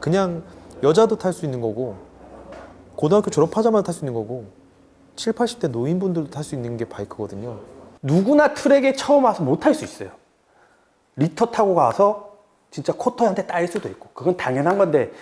그냥 여자도 탈 수 있는 거고 고등학교 졸업하자마자 탈 수 있는 거고 7, 80대 노인분들도 탈 수 있는 게 바이크거든요. 누구나 트랙에 처음 와서 못 탈 수 있어요. 리터 타고 가서 진짜 코터한테 따일 수도 있고 그건 당연한 건데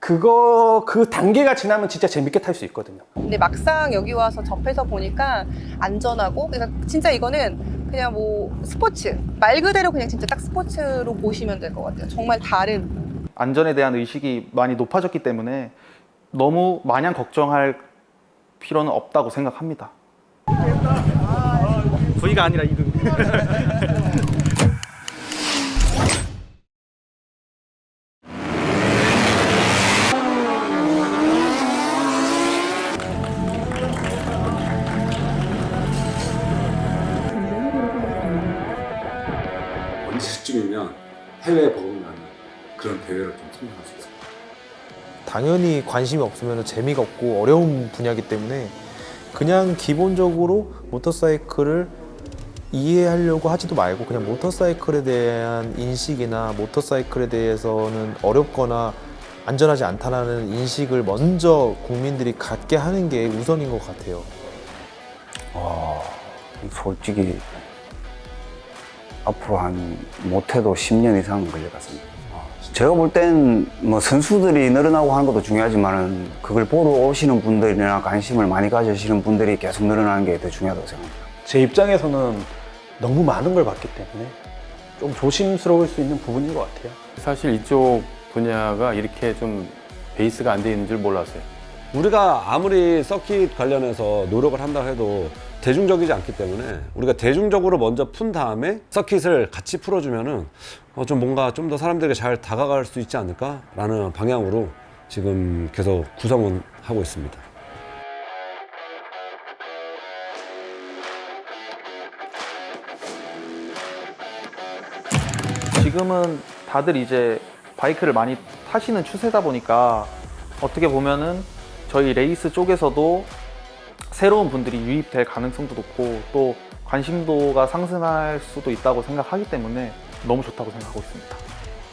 그거 그 단계가 지나면 진짜 재밌게 탈 수 있거든요. 근데 막상 여기 와서 접해서 보니까 안전하고 그러니까 진짜 이거는 그냥 뭐 스포츠 말 그대로 그냥 진짜 딱 스포츠로 보시면 될 것 같아요. 정말 다른 안전에 대한 의식이 많이 높아졌기 때문에 너무 마냥 걱정할 필요는 없다고 생각합니다. V가 아니라 이등. 언제쯤이면 해외에 버금가는 그런 대회를 좀 참여할 수 같아요. 당연히 관심이 없으면 재미가 없고 어려운 분야이기 때문에 그냥 기본적으로 모터사이클을 이해하려고 하지도 말고 그냥 모터사이클에 대한 인식이나 모터사이클에 대해서는 어렵거나 안전하지 않다라는 인식을 먼저 국민들이 갖게 하는 게 우선인 것 같아요. 솔직히 앞으로 한 못해도 10년 이상 걸릴 것 같습니다. 제가 볼 땐 뭐 선수들이 늘어나고 하는 것도 중요하지만은 그걸 보러 오시는 분들이나 관심을 많이 가지시는 분들이 계속 늘어나는 게 더 중요하다고 생각합니다. 제 입장에서는 너무 많은 걸 봤기 때문에 좀 조심스러울 수 있는 부분인 것 같아요. 사실 이쪽 분야가 이렇게 좀 베이스가 안 돼 있는 줄 몰랐어요. 우리가 아무리 서킷 관련해서 노력을 한다 해도 대중적이지 않기 때문에 우리가 대중적으로 먼저 푼 다음에 서킷을 같이 풀어주면은 어, 좀 뭔가 좀 더 사람들에게 잘 다가갈 수 있지 않을까라는 방향으로 지금 계속 구성은 하고 있습니다. 지금은 다들 이제 바이크를 많이 타시는 추세다 보니까 어떻게 보면은 저희 레이스 쪽에서도 새로운 분들이 유입될 가능성도 높고 또 관심도가 상승할 수도 있다고 생각하기 때문에 너무 좋다고 생각하고 있습니다.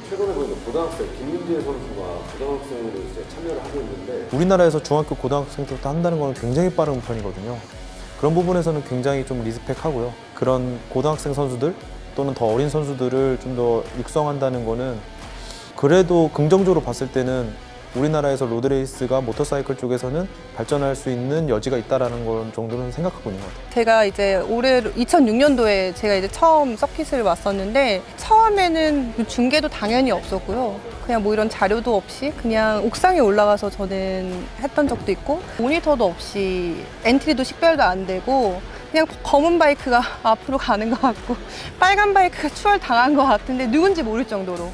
최근에 보니까 고등학생 김민재 선수가 고등학생으로 이제 참여를 하고 있는데 우리나라에서 중학교 고등학생 때부터 한다는 건 굉장히 빠른 편이거든요. 그런 부분에서는 굉장히 좀 리스펙하고요. 그런 고등학생 선수들 또는 더 어린 선수들을 좀 더 육성한다는 거는 그래도 긍정적으로 봤을 때는 우리나라에서 로드레이스가 모터사이클 쪽에서는 발전할 수 있는 여지가 있다라는 건 정도는 생각하고 있는 것 같아요. 제가 이제 올해 2006년도에 제가 이제 처음 서킷을 왔었는데 처음에는 중계도 당연히 없었고요. 그냥 뭐 이런 자료도 없이 그냥 옥상에 올라가서 저는 했던 적도 있고 모니터도 없이 엔트리도 식별도 안 되고 그냥 검은 바이크가 앞으로 가는 것 같고 빨간 바이크가 추월 당한 것 같은데 누군지 모를 정도로.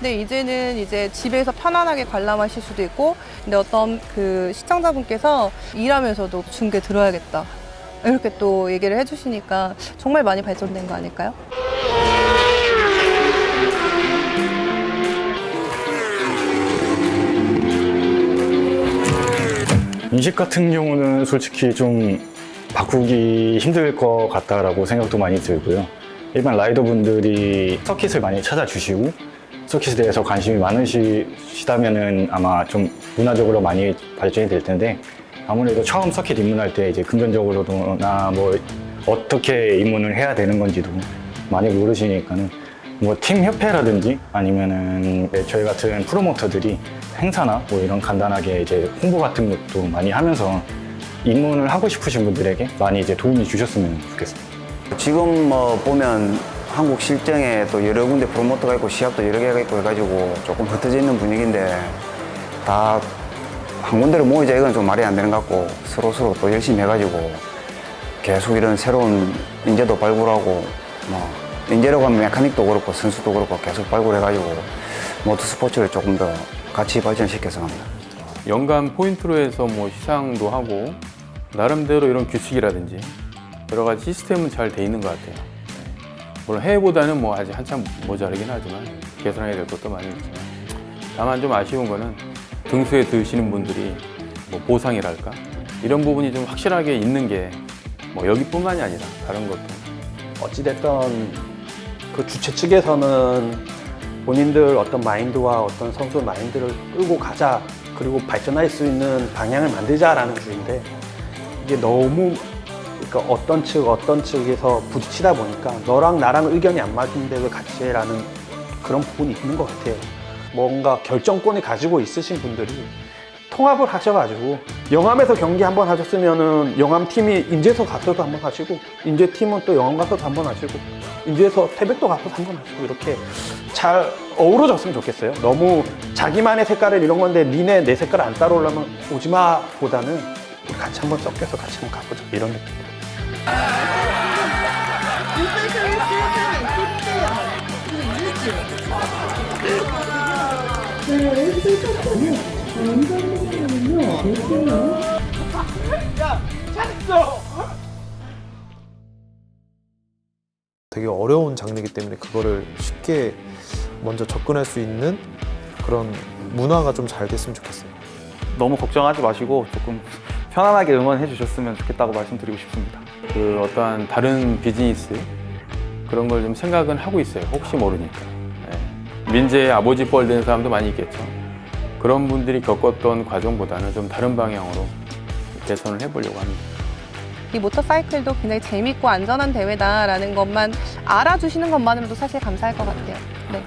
근데 이제는 이제 집에서 편안하게 관람하실 수도 있고 근데 어떤 그 시청자분께서 일하면서도 중계 들어야겠다 이렇게 또 얘기를 해주시니까 정말 많이 발전된 거 아닐까요? 인식 같은 경우는 솔직히 좀 바꾸기 힘들 것 같다라고 생각도 많이 들고요. 일반 라이더 분들이 서킷을 많이 찾아주시고 서킷에 대해서 관심이 많으시다면은 아마 좀 문화적으로 많이 발전이 될 텐데 아무래도 처음 서킷 입문할 때 이제 금전적으로나 뭐 어떻게 입문을 해야 되는 건지도 많이 모르시니까는 뭐 팀 협회라든지 아니면은 네, 저희 같은 프로모터들이 행사나 뭐 이런 간단하게 이제 홍보 같은 것도 많이 하면서 입문을 하고 싶으신 분들에게 많이 이제 도움이 주셨으면 좋겠습니다. 지금 뭐 보면 한국 실정에 또 여러 군데 프로모터가 있고 시합도 여러 개가 있고 해가지고 조금 흩어져 있는 분위기인데 다 한 군데로 모이자 이건 좀 말이 안 되는 것 같고 서로 서로 또 열심히 해가지고 계속 이런 새로운 인재도 발굴하고 뭐 인재라고 하면 메카닉도 그렇고 선수도 그렇고 계속 발굴해가지고 모터 스포츠를 조금 더 같이 발전시켜서 합니다. 연간 포인트로 해서 뭐 시상도 하고 나름대로 이런 규칙이라든지 여러 가지 시스템은 잘 돼 있는 것 같아요. 네. 물론 해외보다는 뭐 아직 한참 모자르긴 하지만 개선해야 될 것도 많이 있지만 다만 좀 아쉬운 거는 등수에 드시는 분들이 뭐 보상이랄까 이런 부분이 좀 확실하게 있는 게 뭐 여기뿐만이 아니라 다른 것도 어찌됐든 그 주최 측에서는 본인들 어떤 마인드와 어떤 선수 마인드를 끌고 가자 그리고 발전할 수 있는 방향을 만들자라는 주인데 이게 너무 그러니까 어떤 측 어떤 측에서 부딪히다 보니까 너랑 나랑 의견이 안 맞는데 왜 같이 해라는 그런 부분이 있는 것 같아요. 뭔가 결정권을 가지고 있으신 분들이 통합을 하셔가지고 영암에서 경기 한번 하셨으면은 영암 팀이 인제에서 가서도 한번 하시고 인제 팀은 또 영암 가서도 한번 하시고 인제에서 태백도 가서도 한번 하시고 이렇게 잘 어우러졌으면 좋겠어요. 너무 자기만의 색깔을 이런 건데 니네 내 색깔 안 따라오려면 오지마 보다는 같이 한번 섞여서 같이 한번 가보자 이런 느낌. 되게 어려운 장르이기 때문에 그거를 쉽게 먼저 접근할 수 있는 그런 문화가 좀 잘 됐으면 좋겠어요. 너무 걱정하지 마시고 조금 편안하게 응원해 주셨으면 좋겠다고 말씀드리고 싶습니다. 그 어떠한 다른 비즈니스 그런 걸 좀 생각은 하고 있어요. 혹시 모르니까. 예. 민재의 아버지 뻘 된 사람도 많이 있겠죠. 그런 분들이 겪었던 과정보다는 좀 다른 방향으로 개선을 해보려고 합니다. 이 모터사이클도 굉장히 재밌고 안전한 대회다라는 것만 알아주시는 것만으로도 사실 감사할 것 같아요. 네.